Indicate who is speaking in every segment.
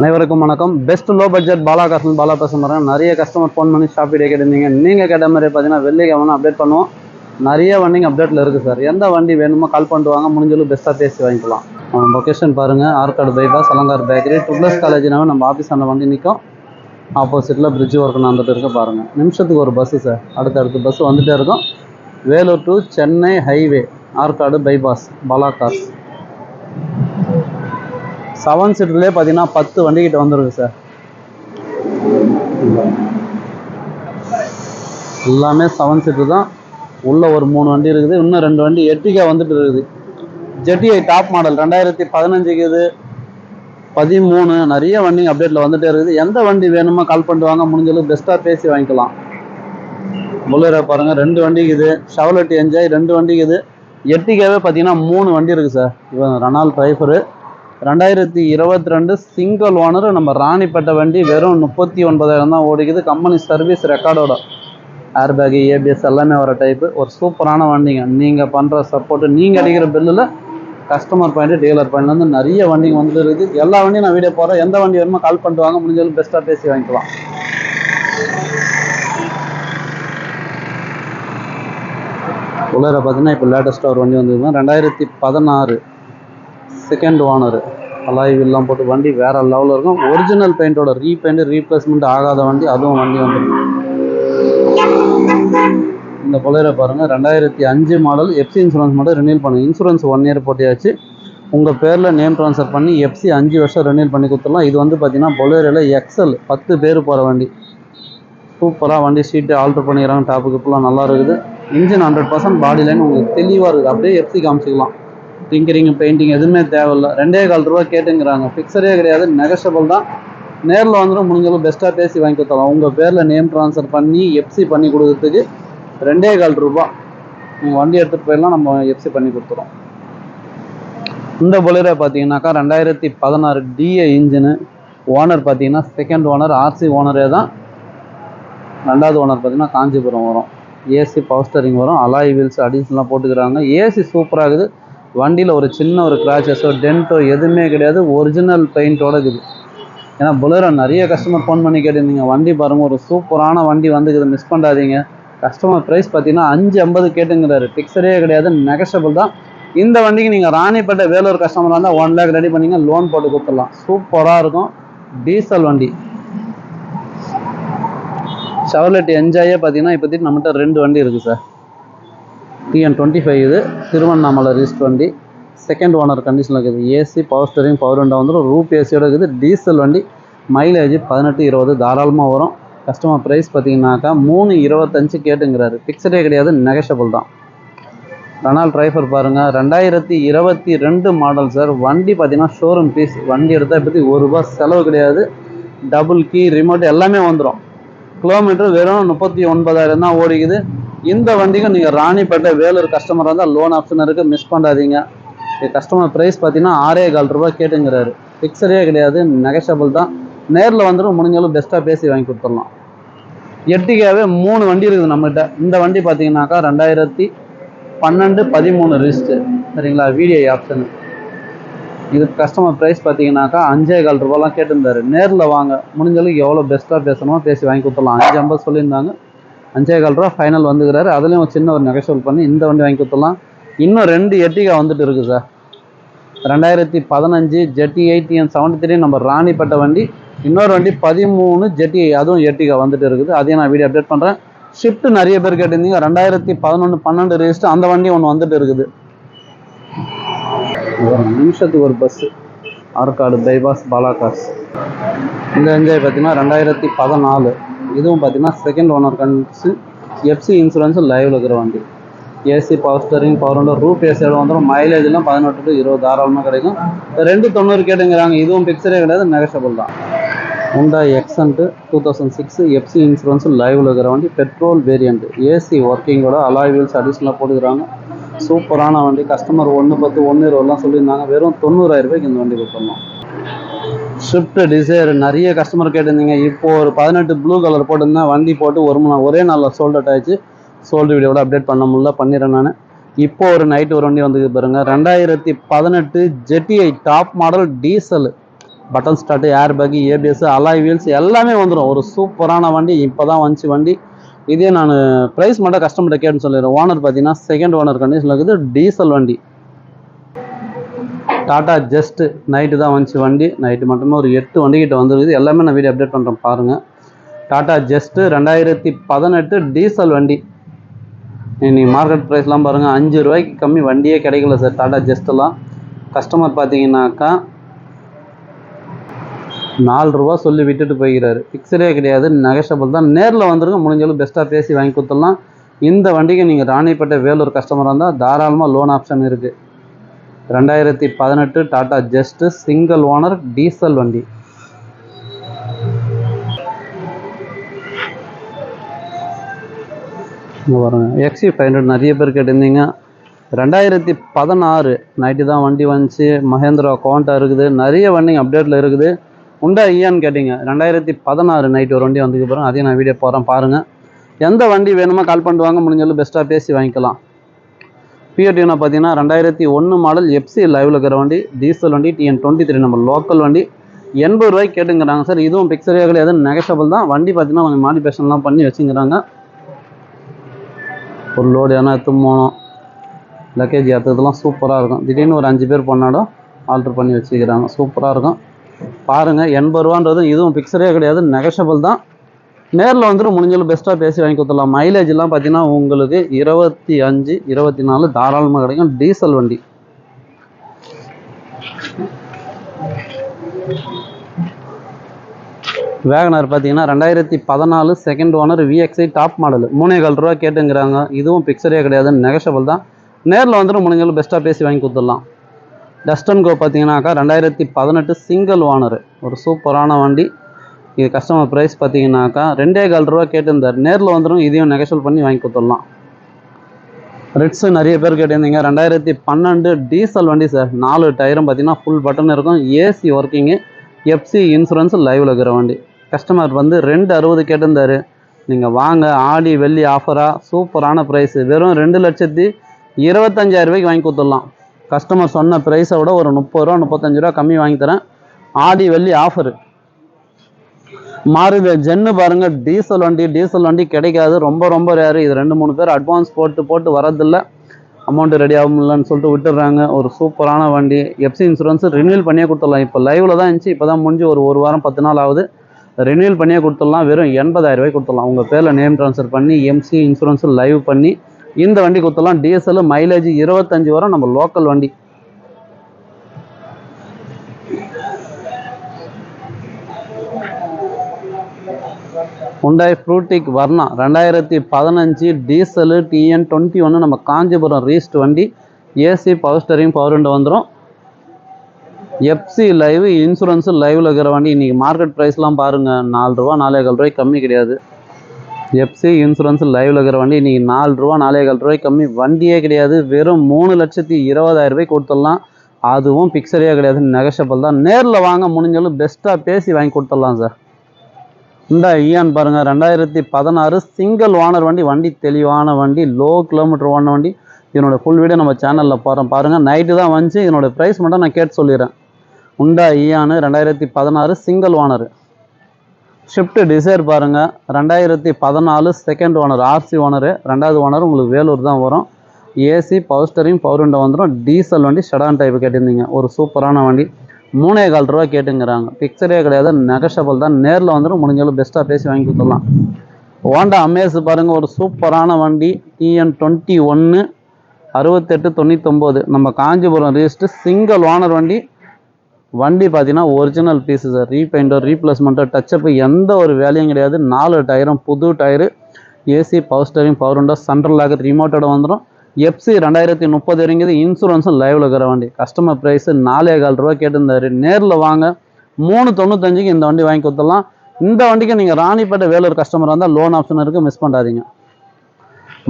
Speaker 1: அனைவருக்கும் வணக்கம். Best low budget Bala காசன் பாலா பேசுகிறேன் நிறைய கஸ்டமர் ஃபோன் பண்ணி ஷாப் வீடியோ கேட்டிருந்தீங்க. நீங்கள் கேட்ட மாதிரி பார்த்தீங்கன்னா வெள்ளிக்கிழமை அப்டேட் பண்ணுவோம். நிறைய வண்டிங்க அப்டேட்டில் இருக்குது சார் எந்த வண்டி வேணுமோ கால் பண்ணிட்டு வாங்க. முடிஞ்சளவு பெஸ்ட்டாக பேசி வாங்கிக்கலாம். லொக்கேஷன் பாருங்கள் ஆற்காடு பைபாஸ் அலங்கார் பேக்கரி டுப்ளஸ் காலேஜ்னாவே நம்ம ஆஃபீஸ் அந்த வண்டி நிற்கும் ஆப்போசிட்டில் பிரிட்ஜ் ஒர்க் நடந்துட்டு இருக்க பாருங்கள் நிமிஷத்துக்கு ஒரு பஸ்ஸு சார் அடுத்தடுத்து பஸ் வந்துகிட்டே இருக்கும். Vellore to Chennai highway Arcot bypass Bala cars seven சீட்டர்லேயே பார்த்தீங்கன்னா பத்து வண்டிகிட்ட வந்துருக்கு சார் எல்லாமே செவன் சீட்டு தான். உள்ளே ஒரு மூணு வண்டி இருக்குது. இன்னும் ரெண்டு வண்டி எட்டிகா வந்துட்டு இருக்குது. ஜெட்டிஐ டாப் மாடல் ரெண்டாயிரத்தி பதினஞ்சுக்கு இது. பதிமூணு நிறைய வண்டி அப்டேட்டில் வந்துட்டே இருக்குது. எந்த வண்டி வேணுமோ கால் பண்ணிட்டு வாங்க. முடிஞ்சளவு பெஸ்ட்டாக பேசி வாங்கிக்கலாம். புல்லரை பாருங்கள் ரெண்டு வண்டிக்கு இது ஷவலட் என்ஜாய் ரெண்டு வண்டிக்கு இது எட்டிகாவே பார்த்தீங்கன்னா மூணு வண்டி இருக்குது சார் இவன் ரெனால் டிரைவரு ரெண்டாயிரத்தி இருபத்தி ரெண்டு சிங்கிள் ஓனர் நம்ம ராணிப்பேட்டை வண்டி வெறும் முப்பத்தி ஒன்பதாயிரம் தான் ஓடிக்குது. கம்பெனி சர்வீஸ் ரெக்கார்டோட ஏர் பேக் ஏபிஎஸ் எல்லாமே வர டைப்பு ஒரு சூப்பரான வண்டிங்க. நீங்கள் பண்ணுற சப்போர்ட்டு நீங்கள் அடிக்கிற பில்லில் கஸ்டமர் பாயிண்ட் டீலர் பாயிண்ட்லேருந்து நிறைய வண்டிங்க வந்துட்டு இருக்குது. எல்லா வண்டியும் நான் வீடியோ போகிறேன் எந்த வண்டி வேணுமோ கால் பண்ணிட்டு வாங்க. முடிஞ்சாலும் பெஸ்ட்டாக பேசி வாங்கிக்கலாம். உள்ளார பார்த்தீங்கன்னா இப்போ லேட்டஸ்ட்டாக ஒரு வண்டி வந்துருக்கோம் ரெண்டாயிரத்தி பதினாறு செகண்ட் ஓனர் அலாய் போட்டு வண்டி வேற லெவலில் இருக்கும். ஒரிஜினல் பெயிண்டோட ரீபெயிண்ட் ரீப்ளேஸ்மெண்ட் ஆகாத வண்டி அதுவும் வண்டி வந்துடும் இந்த கொலையில பாருங்கள் ரெண்டாயிரத்தி அஞ்சு மாடல் எஃப்சி இன்சூரன்ஸ் மட்டும் ரினியூல் பண்ணுங்க இன்சூரன்ஸ் ஒன் இயர் போட்டியாச்சு. உங்கள் பேரில் நேம் ட்ரான்ஸ்ஃபர் பண்ணி எஃப்சி அஞ்சு வருஷம் ரினியூல் பண்ணி கொடுத்துடலாம். இது வந்து பார்த்தீங்கன்னா பொலேரோவில் எக்ஸல் பத்து பேர் போகிற வண்டி. சூப்பராக வண்டி சீட்டு ஆல்ட்ரு பண்ணிக்கிறாங்க. டாப்புக்கு இப்பெல்லாம் நல்லா இருக்குது. Engine hundred percent body line உங்களுக்கு தெளிவாக இருக்குது. அப்படியே எஃப்சி காமிச்சிக்கலாம். டிங்கரிங் பெயிண்டிங் எதுவுமே தேவையில்லை. ரெண்டே கால் ரூபா கேட்டுங்கிறாங்க. ஃபிக்ஸரே கிடையாது. நெகஷபிள் தான். நேரில் வந்துடும் முடிஞ்சளவு பெஸ்ட்டாக பேசி வாங்கி தரலாம். உங்கள் பேரில் நேம் ட்ரான்ஸ்ஃபர் பண்ணி எஃப்சி பண்ணி கொடுக்கறதுக்கு ரெண்டே கால் ரூபா. வண்டி எடுத்துகிட்டு போயிடலாம் நம்ம எஃப்சி பண்ணி கொடுத்துறோம். இந்த பொலிரை பார்த்தீங்கன்னாக்கா ரெண்டாயிரத்தி பதினாறு டிஏ இன்ஜினு ஓனர் பார்த்தீங்கன்னா செகண்ட் ஓனர் ஆர்சி ஓனரே தான். ரெண்டாவது ஓனர் பார்த்தீங்கன்னா காஞ்சிபுரம் வரும். ஏசி பவர் ஸ்டரிங் வரும். அலாய் வீல்ஸ் அடிஷனலாக போட்டுக்கிறாங்க. ஏசி சூப்பராக இருக்குது வண்டியில் ஒரு சின்ன ஒரு கிராச்சஸோ டென்ட்டோ எதுவுமே கிடையாது. ஒரிஜினல் பெயிண்ட்டோட இருக்குது. ஏன்னா புலரோ நிறைய கஸ்டமர் ஃபோன் பண்ணி கேட்டிருந்தீங்க. வண்டி பாருங்கள் ஒரு சூப்பரான வண்டி வந்துக்குது. மிஸ் பண்ணாதீங்க. கஸ்டமர் ப்ரைஸ் பார்த்தீங்கன்னா அஞ்சு ஐம்பது கேட்டுங்கிறாரு. பிக்சரே கிடையாது. நெகஷபிள் தான். இந்த வண்டிக்கு நீங்கள் ராணிப்பேட்டை வேலூர் கஸ்டமராக இருந்தால் ஒன் லேக் ரெடி பண்ணிங்க. லோன் போட்டு கொடுத்துடலாம். சூப்பராக இருக்கும். டீசல் வண்டி. ஷவர்லெட் என்ஜாயே பார்த்தீங்கன்னா இப்போதைக்கு நம்மகிட்ட ரெண்டு வண்டி இருக்குது சார் டிஎன் டுவெண்ட்டி ஃபைவ் இது. திருவண்ணாமலை ரீஸ் வண்டி. செகண்ட் ஓனர் கண்டிஷனில் இருக்குது AC power steering power window வந்துடும் ரூப் ஏசியோட இருக்குது. டீசல் வண்டி. மைலேஜ் பதினெட்டு இருபது. தாராளமாக வரும். கஸ்டமர் ப்ரைஸ் பார்த்தீங்கன்னாக்கா மூணு இருபத்தஞ்சு கேட்டுங்கிறாரு. ஃபிக்ஸடே கிடையாது நெகஷபிள் தான். ரெனால் ட்ரைஃபர் பாருங்கள் ரெண்டாயிரத்தி இருபத்தி ரெண்டு மாடல் சார் வண்டி பார்த்தீங்கன்னா ஷோரூம் பீஸ் வண்டி எடுத்தால் பற்றி ஒரு ரூபா செலவு கிடையாது. டபுள் கீ ரிமோட் எல்லாமே வந்துடும் கிலோமீட்டர் வெறும் முப்பத்தி ஒன்பதாயிரம் தான் ஓடிக்குது. இந்த வண்டிக்கு நீங்கள் ராணிப்பேட்டை வேலூர் கஸ்டமராக இருந்தால் லோன் ஆப்ஷன் இருக்குது மிஸ் பண்ணாதீங்க. கஸ்டமர் ப்ரைஸ் பார்த்தீங்கன்னா ஆறே கால் ரூபா கேட்டுங்கிறாரு. ஃபிக்ஸடே கிடையாது நெகஷபிள் தான். நேரில் வந்துடும் முடிஞ்சாலும் பெஸ்ட்டாக பேசி வாங்கி கொடுத்துடலாம். எட்டிக்காவே மூணு வண்டி இருக்குது நம்மகிட்ட. இந்த வண்டி பார்த்தீங்கன்னாக்கா ரெண்டாயிரத்தி பன்னெண்டு பதிமூணு ரிஸ்ட்டு சரிங்களா? வீடியோ ஆப்ஷன் இது கஸ்டமர் ப்ரைஸ் பார்த்தீங்கன்னாக்கா அஞ்சே கால் ரூபாலாம் கேட்டிருந்தாரு. நேரில் வாங்க. முடிஞ்சளவுக்கு எவ்வளோ பெஸ்ட்டாக பேசணுமோ பேசி வாங்கி கொடுத்துடலாம். அஞ்சு ஐம்பது சொல்லியிருந்தாங்க. அஞ்சே கால் ரூபா ஃபைனல் வந்துக்கிறாரு. அதுலேயும் ஒரு சின்ன ஒரு நெகசோல் பண்ணி இந்த வண்டி வாங்கி கொடுத்துடலாம். இன்னும் ரெண்டு எட்டிகா வந்துட்டு இருக்குது சார் ரெண்டாயிரத்தி பதினஞ்சு ஜெட்டி எயிட்டிஎன் செவன்டி த்ரீ நம்ம ராணிப்பட்ட வண்டி. இன்னொரு வண்டி பதிமூணு ஜெட்டி அதுவும் எட்டிகா வந்துட்டு இருக்குது. அதையும் நான் வீடியோ அப்டேட் பண்ணுறேன் ஷிஃப்ட் நிறைய பேர் கேட்டிருந்தீங்க. ரெண்டாயிரத்தி பதினொன்று பன்னெண்டு ரெஜிஸ்டர் அந்த வண்டி ஒன்று வந்துட்டு இருக்குது. ஒரு நிமிஷத்துக்கு ஒரு பஸ்ஸு ஆற்காடு பைபாஸ் பாலாகாஸ். இந்த என்ஜாய் பார்த்தீங்கன்னா ரெண்டாயிரத்தி பதினாலு. இதுவும் பார்த்தீங்கன்னா செகண்ட் ஓனர் கண்டிச்சு எஃப்சி இன்சூரன்ஸும் லைவில் இருக்கிற வண்டி. AC power steering power window roof ஏசியோட வந்துடும் மைலேஜ்லாம் பதினெட்டு டு இருபது தாராளமாக கிடைக்கும். ரெண்டு தொண்ணூறு கேட்டுங்கிறாங்க இதுவும் பிக்சரே கிடையாது நெகஷபிள் தான். உண்டா எக்ஸன்ட்டு டூ தௌசண்ட் சிக்ஸ் எஃப்சி இன்சூரன்ஸும் லைவில் இருக்கிற வண்டி. பெட்ரோல் வேரியண்ட் ஏசி ஒர்க்கிங்கோட அலாய் வீல்ஸ் அடிஷ்னலாக போட்டுக்கிறாங்க. சூப்பரான வண்டி. கஸ்டமர் ஒன்று பத்து ஒன்று இருபதுலாம் சொல்லியிருந்தாங்க. வெறும் தொண்ணூறாயிரம் ரூபாய்க்கு இந்த வண்டி கொடுத்துருந்தோம் ஸ்விஃப்ட் டிசைர் நிறைய கஸ்டமர் கேட்டிருந்தீங்க. இப்போ ஒரு பதினெட்டு ப்ளூ கலர் போட்டிருந்தேன் வண்டி போட்டு ஒரு மணி ஒரே நாளில் சோல்ட் அவுட் ஆயிடுச்சு. சோல்டு வீடியோட அப்டேட் பண்ண முடியல பண்ணிடுறேன் நான். இப்போ ஒரு நைட்டு ஒரு வண்டி வந்துக்கு பாருங்க. ரெண்டாயிரத்தி பதினெட்டு ஜெட்டிஐ top model diesel button start air bag ABS alloy wheels எல்லாமே வந்துடும் ஒரு சூப்பரான வண்டி இப்போ தான் வந்துச்சு வண்டி. இதே நான் ப்ரைஸ் மட்டும் கஸ்டமர்கிட்ட கேட்டுன்னு சொல்லிடுறேன். ஓனர் பார்த்தீங்கன்னா செகண்ட் ஓனர் கண்டிஷனில் இருக்குது டீசல் வண்டி. டாடா ஜஸ்ட் நைட்டு தான் வந்துச்சு வண்டி. நைட்டு மட்டுமே ஒரு எட்டு வண்டிக்கிட்ட வந்துருக்குது. எல்லாமே நான் வீடியோ அப்டேட் பண்ணுறேன் பாருங்கள் டாடா ஜஸ்ட்டு ரெண்டாயிரத்தி பதினெட்டு டீசல் வண்டி. இன்னைக்கு மார்க்கெட் ப்ரைஸ்லாம் பாருங்கள் அஞ்சு ரூபாய்க்கு கம்மி வண்டியே கிடைக்கல சார் டாடா ஜஸ்ட்டெல்லாம் கஸ்டமர் பார்த்தீங்கன்னாக்கா நாலு ரூபா சொல்லி விட்டுட்டு போய்கிறாரு ஃபிக்ஸடே கிடையாது நெகஷபிள் தான். நேரில் வந்துருங்க முடிஞ்சளவு பெஸ்ட்டாக பேசி வாங்கி கொடுத்துடலாம். இந்த வண்டிக்கு நீங்கள் ராணிப்பேட்டை வேலூர் கஸ்டமராக இருந்தால் தாராளமாக லோன் ஆப்ஷன் இருக்குது ரெண்டாயிரத்தி பதினெட்டு Tata just single owner diesel வண்டி. இங்கே எக்ஸி ஃபைவ் ஹண்ட்ரட் நிறைய பேர் கேட்டிருந்தீங்க. ரெண்டாயிரத்தி பதினாறு நைட்டு தான் வண்டி வந்துச்சு. மஹேந்திரா கோண்டா இருக்குது. நிறைய வண்டிங்க அப்டேட்டில் இருக்குது. உண்டா ஐயான்னு கேட்டிங்க. ரெண்டாயிரத்தி பதினாறு நைட்டு ஒரு வண்டி வந்துக்கு போகிறோம் அதையும் நான் வீடியோ போகிறேன் பாருங்கள் எந்த வண்டி வேணுமோ கால் பண்ணிட்டு வாங்க. முடிஞ்சாலும் பெஸ்ட்டாக பேசி வாங்கிக்கலாம். பிஎட்டினா பார்த்தீங்கன்னா ரெண்டாயிரத்தி ஒன்று மாடல் எஃப்சி லைவில் இருக்கிற வண்டி டீசல் வண்டி டிஎன் டுவெண்ட்டி த்ரீ நம்ம லோக்கல் வண்டி. எண்பது ரூபாய்க்கு கேட்டுங்கிறாங்க சார். இதுவும் பிக்சரே கிடையாது நெகஷபிள் தான். வண்டி பார்த்தீங்கன்னா கொஞ்சம் மாடிஃபிகேஷன்லாம் பண்ணி வச்சுங்கிறாங்க. ஒரு லோடு ஏன்னா எடுத்து போனோம் லக்கேஜ் ஏற்றுறதுலாம் சூப்பராக இருக்கும். திடீர்னு ஒரு அஞ்சு பேர் பண்ணாலும் ஆல்ட்ரு பண்ணி வச்சுக்கிறாங்க. சூப்பராக இருக்கும். பாருங்கள் எண்பது ரூபான்றது இதுவும் பிக்சரே கிடையாது. நெகஷபிள் தான். நேரில் வந்துட்டு முடிஞ்சளவு பெஸ்ட்டாக பேசி வாங்கி கொடுத்துடலாம். மைலேஜ்லாம் பார்த்தீங்கன்னா உங்களுக்கு இருபத்தி அஞ்சு இருபத்தி நாலு தாராளமாக கிடைக்கும். டீசல் வண்டி. வேகனர் பார்த்தீங்கன்னா ரெண்டாயிரத்தி பதினாலு second owner VXI top model மூணே கால் ரூபா கேட்டுங்கிறாங்க. இதுவும் பிக்சரே கிடையாது. நெகஷபிள் தான். நேரில் வந்துட்டு முடிஞ்சளவு பெஸ்ட்டாக பேசி வாங்கி கொடுத்துடலாம். டஸ்டன் கோ பார்த்தீங்கன்னாக்கா ரெண்டாயிரத்தி பதினெட்டு சிங்கிள் ஓனர் ஒரு சூப்பரான வண்டி. இது கஸ்டமர் ப்ரைஸ் பார்த்தீங்கன்னாக்கா ரெண்டே கால் ரூபா கேட்டிருந்தார். நேரில் வந்துடும் இதையும் நெகஷியல் பண்ணி வாங்கி கொடுத்துடலாம். ரெட்ஸு நிறைய பேர் கேட்டிருந்தீங்க. ரெண்டாயிரத்தி பன்னெண்டு டீசல் வண்டி சார் நாலு டயரும் பார்த்தீங்கன்னா ஃபுல் பட்டன் இருக்கும். ஏசி ஒர்க்கிங்கு எஃப்சி இன்சூரன்ஸ் லைவில் இருக்கிற வண்டி. கஸ்டமர் வந்து ரெண்டு அறுபது கேட்டிருந்தாரு. நீங்கள் வாங்க ஆடி வெள்ளி ஆஃபராக சூப்பரான ப்ரைஸு வெறும் ரெண்டு லட்சத்தி இருபத்தஞ்சாயிரம் ரூபாய்க்கு வாங்கி கொடுத்துடலாம். கஸ்டமர் சொன்ன ப்ரைஸை விட ஒரு முப்பது ரூபா முப்பத்தஞ்சு ரூபா கம்மி வாங்கி தரேன். ஆடி வெள்ளி ஆஃபரு மாறுது ஜென்னு பாருங்க டீசல் வண்டி டீசல் வண்டி கிடைக்காது. ரொம்ப ரொம்ப ரேரு இது ரெண்டு மூணு பேர் அட்வான்ஸ் போட்டு போட்டு வரதில்ல அமௌண்ட் ரெடி ஆகும்லன்னு சொல்லிட்டு விட்டுடுறாங்க. ஒரு சூப்பரான வண்டி. எஃப்சி இன்சூரன்ஸ் ரினியூல் பண்ணியே கொடுத்துடலாம். இப்போ லைவில் தான் இருந்துச்சு. இப்போ தான் முடிஞ்சு ஒரு ஒரு வாரம் பத்து நாள் ஆகுது. ரினியூல் பண்ணியே கொடுத்துடலாம். வெறும் எண்பதாயிரம் ரூபாய் கொடுத்துடலாம். உங்கள் பேரில் நேம் ட்ரான்ஸ்ஃபர் பண்ணி எம்சி இன்சூரன்ஸ் லைவ் பண்ணி இந்த வண்டி கொடுத்துடலாம். டிஎஸ்எல் மைலேஜ் இருபத்தஞ்சி வரும். நம்ம லோக்கல் வண்டி. ஹுண்டாய் ஃப்ரூட்டிக் வர்ணா ரெண்டாயிரத்தி பதினஞ்சு டீசலு டிஎன் டுவெண்ட்டி ஒன்று நம்ம காஞ்சிபுரம் ரீஸ்ட் வண்டி AC power steering power window வந்துடும் எஃப்சி லைவ் இன்சூரன்ஸு லைவில் இருக்கிற வண்டி இன்றைக்கி மார்க்கெட் ப்ரைஸ்லாம் பாருங்கள் நாலு ரூபா நாலே கால் ரூபாய் கம்மி கிடையாது. எஃப்சி இன்சூரன்ஸ் லைவில் இருக்கிற வண்டி இன்றைக்கி நாலு ரூபா நாலே கால் ரூபாய் கம்மி வண்டியே கிடையாது. வெறும் மூணு லட்சத்தி இருபதாயிரம் ரூபாய் கொடுத்துடலாம். அதுவும் பிக்சரே கிடையாது நெகஷபிள் தான். நேரில் வாங்க முடிஞ்சாலும் பெஸ்ட்டாக பேசி வாங்கி கொடுத்துடலாம் சார் இந்த ஈயான் பாருங்கள் ரெண்டாயிரத்தி பதினாறு சிங்கிள் ஓனர் வண்டி வண்டி தெளிவான வண்டி லோ கிலோமீட்டர் ஓன வண்டி. இதனோட ஃபுல் வீடியோ நம்ம சேனலில் போகிறோம் பாருங்கள் நைட்டு தான் வந்துச்சு. இதனோட ப்ரைஸ் மட்டும் நான் கேட்டு சொல்லிடுறேன். உண்டா ஈயானு ரெண்டாயிரத்தி பதினாறு சிங்கிள் ஓனரு. ஷிஃப்ட்டு டிசைர் பாருங்கள் ரெண்டாயிரத்தி பதினாலு செகண்ட் ஓனர் ஆர்சி ஓனரு. ரெண்டாவது ஓனர் உங்களுக்கு வேலூர் தான் வரும். AC power steering power window வந்துடும் டீசல் வண்டி ஷெடான் டைப் கேட்டிருந்தீங்க. ஒரு சூப்பரான வண்டி. மூணே கால் ரூபா கேட்டுங்கிறாங்க. பிக்சரே கிடையாது. நெகஷபிள் தான். நேரில் வந்துடும் முடிஞ்சாலும் பெஸ்ட்டாக பேசி வாங்கி கொடுத்துடலாம். ஹோண்டா அமேஸ் பாருங்கள் ஒரு சூப்பரான வண்டி. டிஎன் டுவெண்ட்டி ஒன்று அறுபத்தெட்டு தொண்ணூத்தொம்போது. நம்ம காஞ்சிபுரம் ரிஜிஸ்டர் சிங்கிள் ஓனர் வண்டி. வண்டி பார்த்தீங்கன்னா ஒரிஜினல் பீஸு சார் ரீபெயிண்டோ ரீப்ளேஸ்மெண்ட்டோ டச்சப்பு எந்த ஒரு வேலையும் கிடையாது. நாலு டயரும் புது tyre AC power steering power window central locker ரிமோட்டோட வந்துடும் எஃப்சி ரெண்டாயிரத்தி முப்பது இறங்கியது இன்சூரன்ஸும் லைவில் இருக்கிற வண்டி. கஸ்டமர் ப்ரைஸு நாலே கால் ரூபா கேட்டிருந்தாரு. நேரில் வாங்க மூணு தொண்ணூத்தஞ்சுக்கு இந்த வண்டி வாங்கி கொடுத்துடலாம். இந்த வண்டிக்கு நீங்கள் ராணிப்பேட்டை வேலூர் கஸ்டமராக இருந்தால் லோன் ஆப்ஷன் இருக்குது மிஸ் பண்ணாதீங்க.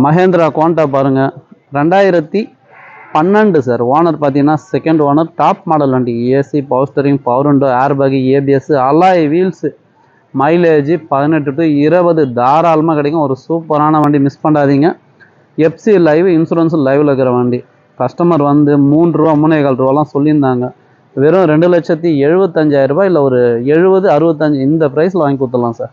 Speaker 1: மகேந்திரா கோண்டா பாருங்கள் ரெண்டாயிரத்தி பன்னெண்டு சார் ஓனர் பார்த்தீங்கன்னா செகண்ட் ஓனர் டாப் மாடல் வண்டி. AC power steering power window air bag ABS alloy wheels mileage பதினெட்டு டு இருபது. தாராளமாக கிடைக்கும். ஒரு சூப்பரான வண்டி மிஸ் பண்ணாதீங்க. எஃப்சி லைவ் இன்சூரன்ஸ் லைவில் இருக்கிற வண்டி. கஸ்டமர் வந்து மூணு ரூபா மூணே கால் ரூபாலாம் சொல்லியிருந்தாங்க. வெறும் ரெண்டு லட்சத்தி எழுபத்தஞ்சாயிரம் ரூபாய் இல்லை ஒரு எழுபது அறுபத்தஞ்சு இந்த ப்ரைஸில் வாங்கி கொடுத்துடலாம் சார்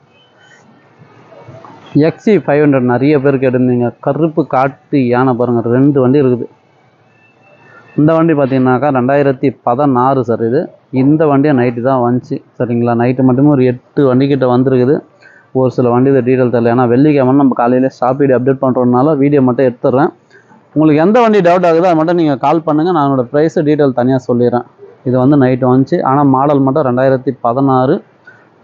Speaker 1: எக்ஸி ஃபைவ் ஹண்ட்ரட் நிறைய பேர் கேட்டிருந்தீங்க. கருப்பு காட்டு யானை பாருங்கள் ரெண்டு வண்டி இருக்குது. இந்த வண்டி பார்த்தீங்கன்னாக்கா ரெண்டாயிரத்தி பதினாறு சார் இது. இந்த வண்டியை நைட்டு தான் வந்துச்சு சரிங்களா? நைட்டு மட்டுமே ஒரு எட்டு வண்டிக்கிட்ட வந்துருக்குது வந்திருக்குது. ஒரு சில வண்டி டீட்டெயில் தெரியல. ஏன்னா வெள்ளிக்கிழமை நம்ம காலையிலே ஸ்டாப் அப்டேட் பண்ணுறதுனால வீடியோ மட்டும் எடுத்துடுறேன். உங்களுக்கு எந்த வண்டி டவுட் ஆகுதோ அது மட்டும் நீங்கள் கால் பண்ணுங்கள் நான் என்னோடய ப்ரைஸு டீட்டெயில் தனியாக சொல்லிடுறேன். இது வந்து நைட்டு வந்துச்சு ஆனால் மாடல் மட்டும் ரெண்டாயிரத்தி பதினாறு.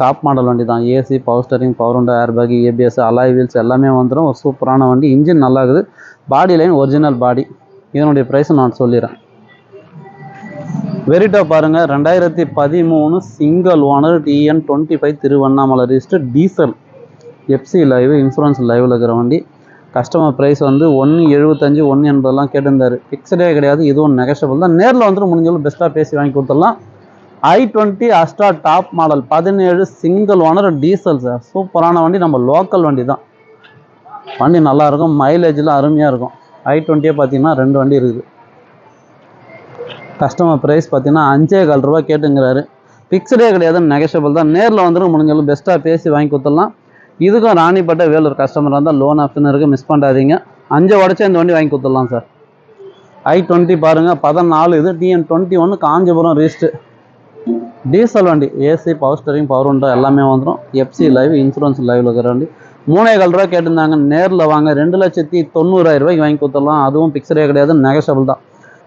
Speaker 1: டாப் மாடல் வண்டி தான். ஏசி பவர் ஸ்டரிங் பவர் உண்டா air bag ABS alloy wheels எல்லாமே வந்துடும் ஒரு சூப்பரான வண்டி. இன்ஜின் நல்லா இருக்குது. பாடி லைன் ஒரிஜினல் பாடி இதனுடைய ப்ரைஸும் நான் சொல்லிடுறேன். வெரிட்டா பாருங்கள் ரெண்டாயிரத்தி பதிமூணு single owner TN twenty five Tiruvannamalai register diesel FC live insurance லைவில் இருக்கிற வண்டி. கஸ்டமர் ப்ரைஸ் வந்து ஒன்று எழுபத்தஞ்சு ஒன்று எண்பதெல்லாம் கேட்டிருந்தார். ஃபிக்ஸடே கிடையாது இதுவும் நெகஷபிள் தான். நேரில் வந்துட்டு முடிஞ்சளவு பெஸ்ட்டாக பேசி வாங்கி கொடுத்துடலாம். I twenty Asta top model பதினேழு சிங்கிள் ஓனர் டீசல் சார் சூப்பரான வண்டி நம்ம லோக்கல் வண்டி தான். வண்டி நல்லாயிருக்கும் மைலேஜெலாம் மைலேஜ்லாம் அருமையாக இருக்கும். ஐ டுவெண்ட்டியே பார்த்தீங்கன்னா ரெண்டு வண்டி இருக்குது. கஸ்டமர் ப்ரைஸ் பார்த்தீங்கன்னா அஞ்சே கால் ரூபா கேட்டுங்கிறாரு. ஃபிக்ஸடே கிடையாது நெகஷபிள் தான். நேரில் வந்துட்டு முடிஞ்சளவு பெஸ்ட்டாக பேசி வாங்கி கொடுத்துடலாம். இதுக்கும் ராணிப்பட்ட வேலூர் கஸ்டமர் வந்தால் லோன் ஆப்ஷன் இருக்குது மிஸ் பண்ணாதீங்க. அஞ்சு உடச்சே இந்த வண்டி வாங்கி கொடுத்துடலாம் சார் ஐ டுவெண்ட்டி பாருங்கள் பதினாலு இது டிஎன் டுவெண்ட்டி ஒன்று காஞ்சிபுரம் ரீஸ்ட்டு டீசல் வண்டி ஏசி பவர் ஸ்டரிங் பவர் உண்டா எல்லாமே வந்துடும் எஃப்சி லைவ் இன்சூரன்ஸ் லைவில் இருக்கிற வண்டி. மூணே கால் ரூபா கேட்டிருந்தாங்க நேரில் வாங்க ரெண்டு லட்சத்தி தொண்ணூறாயிரம் ரூபாய்க்கு வாங்கி கொடுத்துடலாம். அதுவும் பிக்சரே கிடையாது நெகஷபிள் தான்.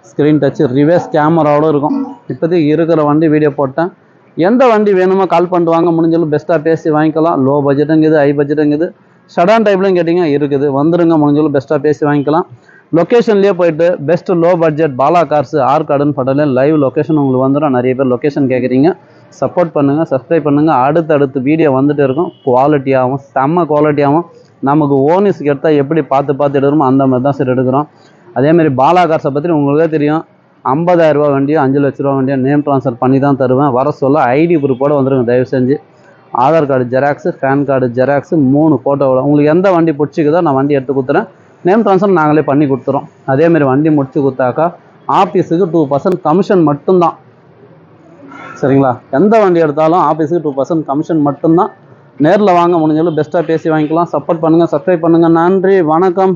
Speaker 1: ஸ்க்ரீன் டச்சு ரிவேஸ் கேமராவோட இருக்கும். இப்போதைக்கு இருக்கிற வண்டி வீடியோ போட்டேன். எந்த வண்டி வேணுமோ கால் பண்ணிட்டு வாங்க. முடிஞ்சாலும் பெஸ்ட்டாக பேசி வாங்கிக்கலாம். லோ பட்ஜெட்டுங்குது ஹை பட்ஜெட்டுங்குது ஷடான் டைப்லையும் கேட்டிங்க இருக்குது. வந்துருங்க முடிஞ்சாலும் பெஸ்ட்டாக பேசி வாங்கிக்கலாம். லொக்கேஷன்லேயே போயிட்டு best low budget Bala cars ஆர்காடுன்னு படல லைவ் லொக்கேஷன் உங்களுக்கு வந்துடும். நிறைய பேர் லொக்கேஷன் கேட்குறீங்க சப்போர்ட் பண்ணுங்கள் சப்ஸ்கிரைப் பண்ணுங்கள் அடுத்தடுத்து வீடியோ வந்துட்டு இருக்கும். குவாலிட்டியாகவும் செம்ம குவாலிட்டியாகவும் நமக்கு ஓனிஸ்க்கு எடுத்தால் எப்படி பார்த்து பார்த்து எடுக்கிறோமோ அந்த மாதிரி தான் சார் எடுக்கிறோம் அதேமாதிரி பாலா கார்ஸை பற்றி உங்களுக்கே தெரியும். 50000 ரூபா வண்டியும் அஞ்சு லட்ச ரூபா வண்டியும் நேம் ட்ரான்ஸ்ஃபர் பண்ணி தான் தருவேன். வர சொல்ல ஐடி ப்ரூஃபோடு வந்துருங்க தயவு செஞ்சு Aadhaar card xerox PAN card xerox மூணு ஃபோட்டோவோட உங்களுக்கு எந்த வண்டி பிடிச்சிக்குதோ நான் வண்டி எடுத்து கொடுத்துறேன். நேம் ட்ரான்ஸ்ஃபர் நாங்களே பண்ணி கொடுத்துறோம். அதேமாரி வண்டி முடிச்சு கொடுத்தாக்கா ஆஃபீஸுக்கு டூ பர்சன்ட் கமிஷன் மட்டும்தான். சரிங்களா? எந்த வண்டி எடுத்தாலும் ஆஃபீஸுக்கு டூ பர்சன்ட் கமிஷன் மட்டும்தான். நேரில் வாங்க முடிஞ்சாலும் பெஸ்ட்டாக பேசி வாங்கிக்கலாம். சப்போர்ட் பண்ணுங்கள் சப்ஸ்கிரைப் பண்ணுங்கள் நன்றி வணக்கம்.